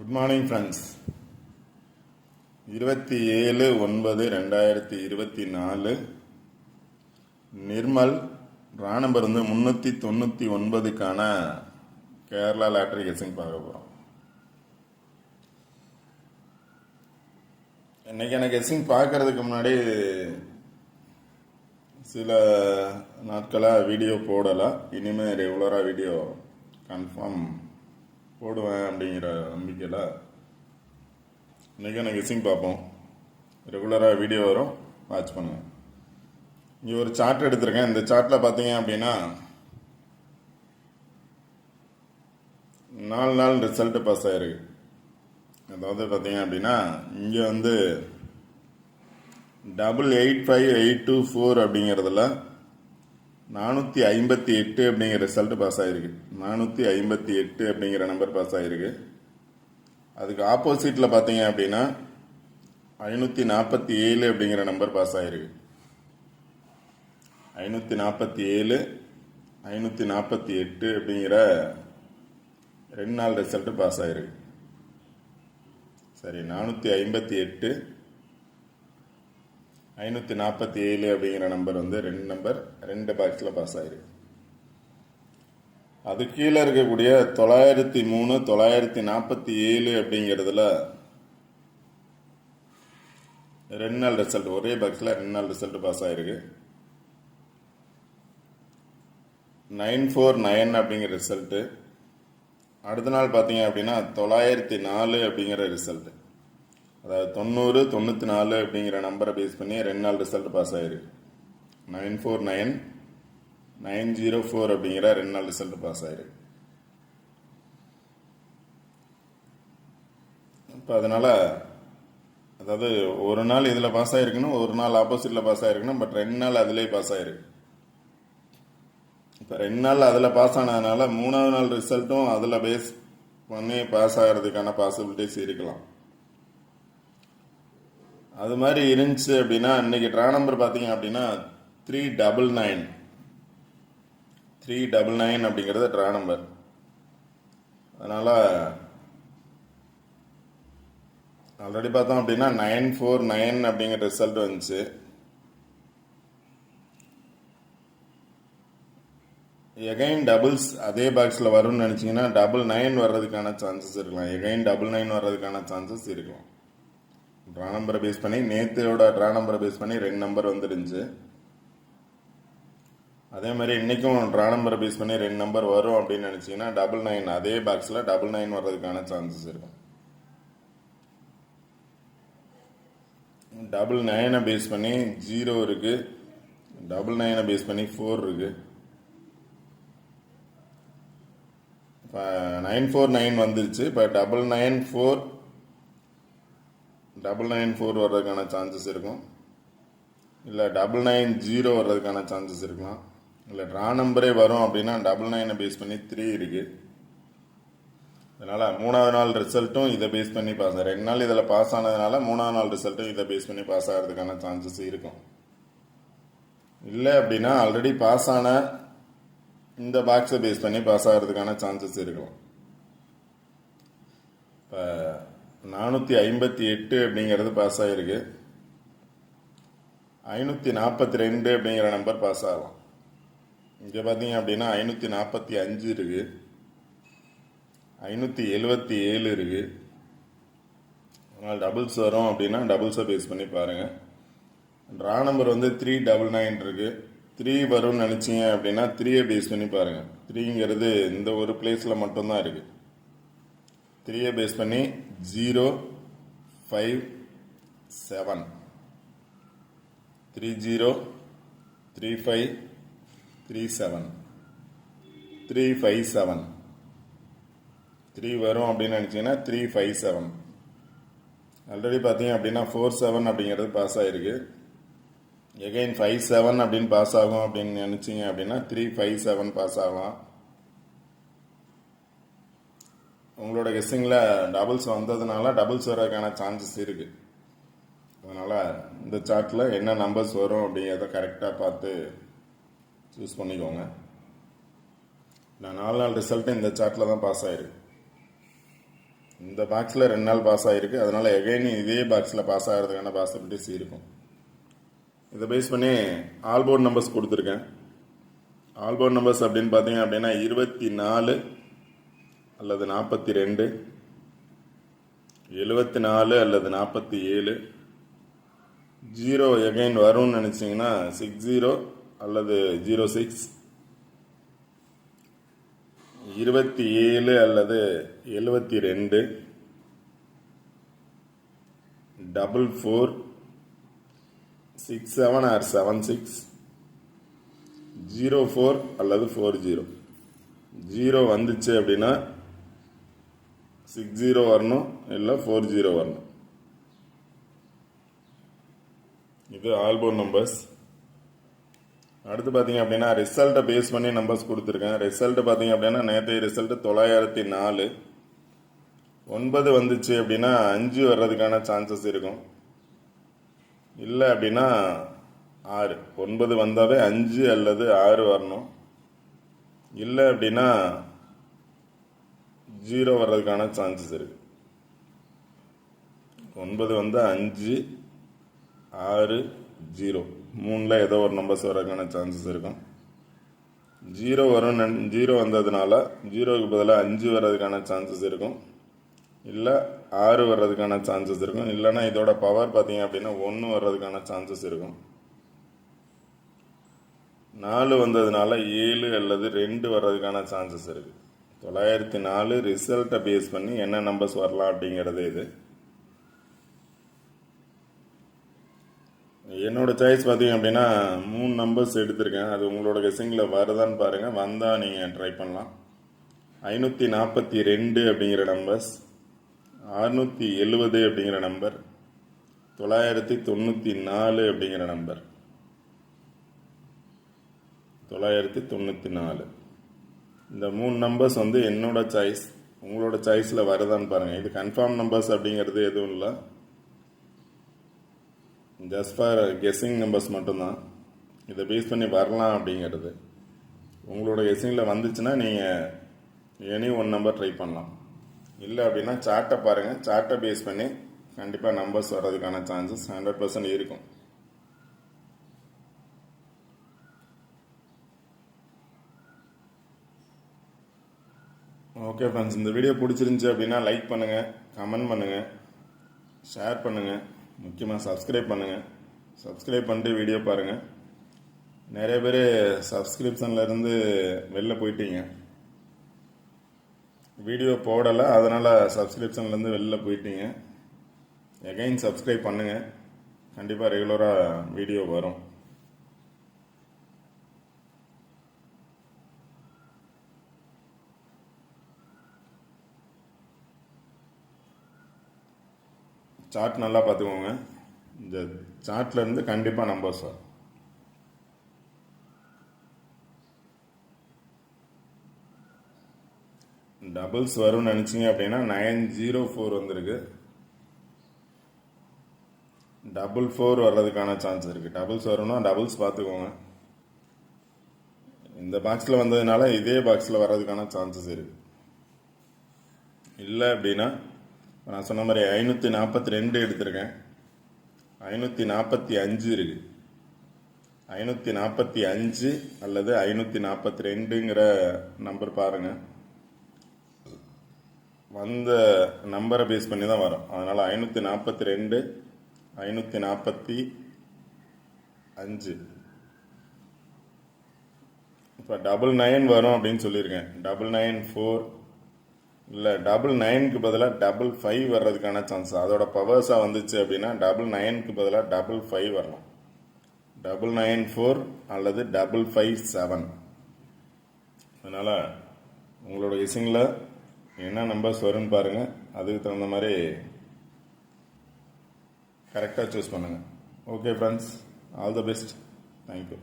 Good morning friends இருபத்தி ஏழு ஒன்பது ரெண்டாயிரத்தி இருபத்தி நாலு. நிர்மல் ரா முந்நூற்றி தொண்ணூற்றி ஒன்பதுக்கான கேரளா லாட்ரி கெஸிங் பார்க்க போகிறோம் எனக்கு கெஸிங் பார்க்கறதுக்கு முன்னாடி சில நாட்களாக வீடியோ போடலை. இனிமேல் ரெகுலராக வீடியோ கன்ஃபார்ம் போடுவேன் அப்படிங்கிற நம்பிக்கையில் இன்றைக்கி கெஸிங் பார்ப்போம். ரெகுலராக வீடியோ வரும் வாட்ச் பண்ணுங்கள் இங்கே ஒரு சார்ட் எடுத்திருக்கேன். இந்த சார்ட்டில் பார்த்தீங்க அப்படின்னா நாலு நாள் ரிசல்ட்டு பாஸ் ஆயிருக்கு. அதாவது பார்த்தீங்க அப்படின்னா இங்கே வந்து double eight five eight two four அப்படிங்கிறதுல நானூற்றி ஐம்பத்தி எட்டு அப்படிங்கிற ரிசல்ட் பாஸ் ஆகிருக்கு நானூற்றி ஐம்பத்தி எட்டு அப்படிங்கிற நம்பர் பாஸ் ஆகிருக்கு அதுக்கு ஆப்போசிட்டில் பார்த்தீங்க அப்படின்னா ஐநூற்றி நாற்பத்தி ஏழு அப்படிங்கிற நம்பர் பாஸ் ஆகிருக்கு ஐநூற்றி நாற்பத்தி ஏழு ஐநூற்றி நாற்பத்தி எட்டு அப்படிங்கிற ரெண்டு நாள் ரிசல்ட்டு பாஸ் ஆகிருக்கு சரி நானூற்றி ஐம்பத்தி எட்டு ஐநூற்றி நாற்பத்தி ஏழு அப்படிங்கிற நம்பர் வந்து ரெண்டு நம்பர் ரெண்டு பாக்ஸில் பாஸ் ஆயிருக்கு அது கீழே இருக்கக்கூடிய தொள்ளாயிரத்தி மூணு தொள்ளாயிரத்தி நாற்பத்தி ஏழு அப்படிங்கிறதுல ரெண்டு நாள் ரிசல்ட் ஒரே பாக்ஸில் ரெண்டு நாள் ரிசல்ட் பாஸ் ஆயிருக்கு. நைன் ஃபோர் நைன் அப்படிங்கிற ரிசல்ட்டு அடுத்த நாள் பார்த்தீங்க அப்படின்னா தொள்ளாயிரத்தி நாலு அப்படிங்கிற ரிசல்ட்டு அதாவது தொண்ணூறு தொண்ணூற்றி நாலு அப்படிங்கிற நம்பரை பேஸ் பண்ணி ரெண்டு நாள் ரிசல்ட் பாஸ் ஆயிருக்கு nine four nine nine zero four அப்படிங்கிற ரெண்டு நாள் ரிசல்ட் பாஸ் ஆயிருக்கு இப்போ அதனால் அதாவது ஒரு நாள் இதில் பாஸ் ஆகிருக்குன்னா ஒரு நாள் ஆப்போசிட்டில் பாஸ் ஆகிருக்கணும் பட் ரெண்டு நாள் அதிலே பாஸ் ஆயிருக்கு இப்போ ரெண்டு நாள் அதில் பாஸ் ஆனதுனால மூணாவது நாள் ரிசல்ட்டும் அதில் பேஸ் பண்ணி பாஸ் ஆகிறதுக்கான பாசிபிலிட்டிஸ் இருக்கலாம். அது மாதிரி இருந்துச்சு அப்படின்னா இன்னைக்கு ட்ரா நம்பர் பார்த்தீங்க அப்படின்னா three double nine three double nine அப்படிங்கிறது ட்ரா நம்பர் அதனால் ஆல்ரெடி பார்த்தோம் அப்படின்னா நைன் ஃபோர் நைன் அப்படிங்கிற ரிசல்ட் வந்துச்சு. எகைன் டபுள்ஸ் அதே பாக்ஸில் வரும்னு நினச்சிங்கன்னா டபுள் நைன் வர்றதுக்கான சான்சஸ் இருக்கலாம். எகைன் டபுள் நைன் வர்றதுக்கான சான்சஸ் இருக்கலாம். ட்ரா நம்பரை பேஸ் பண்ணி நேற்றோட ட்ரா நம்பரை பேஸ் பண்ணி ரெண்டு நம்பர் வந்துருந்துச்சு அதே மாதிரி இன்றைக்கும் ட்ரா நம்பரை பேஸ் பண்ணி ரெண்டு நம்பர் வரும் அப்படின்னு நினச்சிங்கன்னா டபுள் நைன் அதே பாக்ஸில் டபுள் நைன் வர்றதுக்கான சான்சஸ் இருக்கும். டபுள் நைனை பேஸ் பண்ணி ஜீரோ இருக்குது டபுள் நைனை பேஸ் பண்ணி ஃபோர் இருக்குது இப்போ நைன் ஃபோர் நைன் வந்துருச்சு. இப்போ double nine four double nine four வர்றதுக்கான சான்சஸ் இருக்கும். இல்லை டபுள் நைன் ஜீரோ வர்றதுக்கான சான்சஸ் இருக்கலாம். இல்லை ட்ரா நம்பரே வரும் அப்படின்னா டபுள் நைனை பேஸ் பண்ணி த்ரீ இருக்குது அதனால் மூணாவது நாள் ரிசல்ட்டும் இதை பேஸ் பண்ணி பாஸ் ரெண்டு நாள் இதில் பாஸ் ஆனதுனால மூணாவது நாள் ரிசல்ட்டும் இதை பேஸ் பண்ணி பாஸ் ஆகிறதுக்கான சான்சஸ் இருக்கும். இல்லை அப்படின்னா ஆல்ரெடி பாஸ் ஆன இந்த பாக்ஸை பேஸ் பண்ணி பாஸ் ஆகிறதுக்கான சான்சஸ் இருக்கும் இப்போ நானூற்றி ஐம்பத்தி எட்டு அப்படிங்கிறது பாஸ் ஆகிருக்கு ஐநூற்றி நாற்பத்தி ரெண்டு அப்படிங்கிற நம்பர் பாஸ் ஆகலாம் இங்கே பார்த்தீங்க அப்படின்னா ஐநூற்றி நாற்பத்தி அஞ்சு இருக்குது ஐநூற்றி எழுபத்தி ஏழு இருக்குது அதனால் டபுள்ஸ் வரும் அப்படின்னா டபுள்ஸை பேஸ் பண்ணி பாருங்கள் ட்ரா நம்பர் வந்து த்ரீ டபுள் நைன் இருக்குது த்ரீ வரும்னு நினச்சிங்க அப்படின்னா த்ரீயை பேஸ் பண்ணி பாருங்கள் த்ரீங்கிறது இந்த ஒரு பிளேஸில் மட்டும்தான் இருக்குது த்ரீயை பேஸ் பண்ணி zero five seven three zero three five three seven three five seven three வரும் அப்படின்னு நினச்சிங்கன்னா த்ரீ ஃபைவ் செவன் ஆல்ரெடி பார்த்தீங்க அப்படின்னா ஃபோர் செவன் அப்படிங்கிறது பாஸ் ஆகிருக்கு எகைன் ஃபைவ் செவன் அப்படின்னு பாஸ் ஆகும் அப்படின்னு நினச்சிங்க அப்படின்னா த்ரீ ஃபைவ் செவன் பாஸ் ஆகலாம். உங்களோட கெஸ்ஸிங்கில் டபுள்ஸ் வந்ததுனால டபுள்ஸ் வரதுக்கான சான்சஸ் இருக்குது அதனால் இந்த சார்ட்டில் என்ன நம்பர்ஸ் வரும் அப்படிங்கிறத கரெக்டாக பார்த்து சூஸ் பண்ணிக்கோங்க. நான் நாலு நாள் ரிசல்ட்டு இந்த சார்ட்டில் தான் பாஸ் ஆகிருக்கு இந்த பாக்ஸில் ரெண்டு நாள் பாஸ் ஆகிருக்கு அதனால் எகைன் இதே பாக்ஸில் பாஸ் ஆகிறதுக்கான பாசிபிலிட்டிஸ் இருக்கும். இதை பேஸ் பண்ணி ஆல்போர்ட் நம்பர்ஸ் கொடுத்துருக்கேன். ஆல்போர்ட் நம்பர்ஸ் அப்படின்னு பார்த்தீங்க அப்படின்னா இருபத்தி நாலு அல்லது நாற்பத்தி ரெண்டு எழுபத்தி நாலு அல்லது நாற்பத்தி ஏழு ஜீரோ எகைன் வரும்னு நினச்சிங்கன்னா சிக்ஸ் ஜீரோ அல்லது ஜீரோ சிக்ஸ் இருபத்தி ஏழு அல்லது எழுபத்தி ரெண்டு double four six seven or seven six zero four அல்லது ஃபோர் ஜீரோ ஜீரோ வந்துச்சு அப்படின்னா சிக்ஸ் ஜீரோ வரணும் இல்லை ஃபோர் ஜீரோ வரணும். இது ஆல்போன் நம்பர்ஸ் அடுத்து பார்த்தீங்க அப்படின்னா ரிசல்ட்டை பேஸ் பண்ணி நம்பர்ஸ் கொடுத்துருக்கேன். ரிசல்ட்டு பார்த்தீங்க அப்படின்னா நேற்றைய ரிசல்ட் தொள்ளாயிரத்தி நாலு. ஒன்பது வந்துச்சு அப்படின்னா அஞ்சு வர்றதுக்கான சான்சஸ் இருக்கும். இல்லை அப்படின்னா ஆறு. ஒன்பது வந்தாவே அஞ்சு அல்லது ஆறு வரணும். இல்லை அப்படின்னா ஜீரோ வர்றதுக்கான சான்சஸ் இருக்கு. ஒன்பது வந்து அஞ்சு ஆறு ஜீரோ. மூணில் ஏதோ ஒரு நம்பர்ஸ் வர்றதுக்கான சான்சஸ் இருக்கும். ஜீரோ வரும் ஜீரோ வந்ததுனால ஜீரோவுக்கு பதிலாக அஞ்சு வர்றதுக்கான சான்சஸ் இருக்கும். இல்லை ஆறு வர்றதுக்கான சான்சஸ் இருக்கும். இல்லைன்னா இதோட பவர் பார்த்தீங்க அப்படின்னா ஒன்று வர்றதுக்கான சான்சஸ் இருக்கும். நாலு வந்ததுனால ஏழு அல்லது ரெண்டு வர்றதுக்கான சான்சஸ் இருக்குது தொள்ளாயிரத்தி நாலு ரிசல்ட்டை பேஸ் பண்ணி என்ன நம்பர்ஸ் வரலாம் அப்படிங்கிறது இது. என்னோட சாய்ஸ் பார்த்தீங்க அப்படின்னா மூணு நம்பர்ஸ் எடுத்திருக்கேன். அது உங்களோட கெஸ்ஸிங்கில் வருதான்னு பாருங்கள் வந்தால் நீங்கள் ட்ரை பண்ணலாம். ஐநூற்றி நாற்பத்தி ரெண்டு அப்படிங்கிற நம்பர்ஸ் அறுநூற்றி எழுபது அப்படிங்கிற நம்பர் தொள்ளாயிரத்தி தொண்ணூற்றி நாலு அப்படிங்கிற நம்பர் தொள்ளாயிரத்தி தொண்ணூற்றி நாலு. இந்த மூணு நம்பர்ஸ் வந்து என்னோட சாய்ஸ் உங்களோட சாய்ஸில் வருதான்னு பாருங்கள் இது கன்ஃபார்ம் நம்பர்ஸ் அப்படிங்கிறது எதுவும் இல்லை. ஜஸ்ட் ஃபார் கெஸ்ஸிங் நம்பர்ஸ் மட்டும்தான். இதை பேஸ் பண்ணி வரலாம் அப்படிங்கிறது. உங்களோட கெஸ்ஸிங்கில் வந்துச்சுன்னா நீங்கள் எனி ஒன் நம்பர் ட்ரை பண்ணலாம். இல்லை அப்படின்னா சார்ட்டை பாருங்கள் சார்ட்டை பேஸ் பண்ணி கண்டிப்பாக நம்பர்ஸ் வர்றதுக்கான சான்சஸ் ஹண்ட்ரட் பர்சன்ட் இருக்கும். ஓகே ஃப்ரெண்ட்ஸ் இந்த வீடியோ பிடிச்சிருந்துச்சி அப்படின்னா லைக் பண்ணுங்கள் கமெண்ட் பண்ணுங்கள் ஷேர் பண்ணுங்கள் முக்கியமாக சப்ஸ்கிரைப் பண்ணுங்கள் சப்ஸ்கிரைப் பண்ணிட்டு வீடியோ பாருங்கள் நிறைய பேர் சப்ஸ்கிரிப்ஷன்லேருந்து வெளில போயிட்டீங்க. வீடியோ போடலை அதனால் சப்ஸ்கிரிப்ஷன்லேருந்து வெளில போயிட்டீங்க. எகைன் சப்ஸ்கிரைப் பண்ணுங்கள் கண்டிப்பாக ரெகுலராக வீடியோ வரும். சார்ட் நல்லா பார்த்துக்கோங்க. இந்த சார்ட்லேருந்து கண்டிப்பாக நம்பர்ஸ் வரும் டபுள்ஸ் வரும்னு நினச்சிங்க அப்படின்னா நைன் ஜீரோ ஃபோர் வந்திருக்கு. டபுள் ஃபோர் வர்றதுக்கான சான்ஸ் இருக்குது டபுள்ஸ் வரும்னா டபுள்ஸ் பார்த்துக்கோங்க. இந்த பாக்ஸில் வந்ததுனால இதே பாக்ஸில் வர்றதுக்கான சான்சஸ் இருக்குது இல்லை அப்படின்னா நான் சொன்ன மாதிரி ஐநூற்றி நாற்பத்தி ரெண்டு எடுத்திருக்கேன். ஐநூற்றி நாற்பத்தி அஞ்சு இருக்குது ஐநூற்றி நாற்பத்தி அஞ்சு அல்லது ஐநூற்றி நாற்பத்தி ரெண்டுங்கிற நம்பர் பாருங்கள் வந்த நம்பரை பேஸ் பண்ணி தான் வரும். அதனால் ஐநூற்றி நாற்பத்தி ரெண்டு ஐநூற்றி நாற்பத்தி அஞ்சு. இப்போ டபுள் நைன் வரும் அப்படின்னு சொல்லியிருக்கேன். டபுள் நைன் ஃபோர் இல்லை டபுள் நைனுக்கு பதிலாக டபுள் ஃபைவ் வர்றதுக்கான சான்ஸ் அதோட பவர்ஸாக வந்துச்சு அப்படின்னா டபுள் நைனுக்கு பதிலாக டபுள் ஃபைவ் வரலாம். டபுள் நைன் ஃபோர் அல்லது டபுள் ஃபைவ் செவன் அதனால் உங்களோட இசிங்கில் என்ன நம்பர்ஸ் வரும்னு பாருங்கள் அதுக்கு தகுந்த மாதிரி கரெக்டாக சூஸ் பண்ணுங்கள் okay friends all the best thank you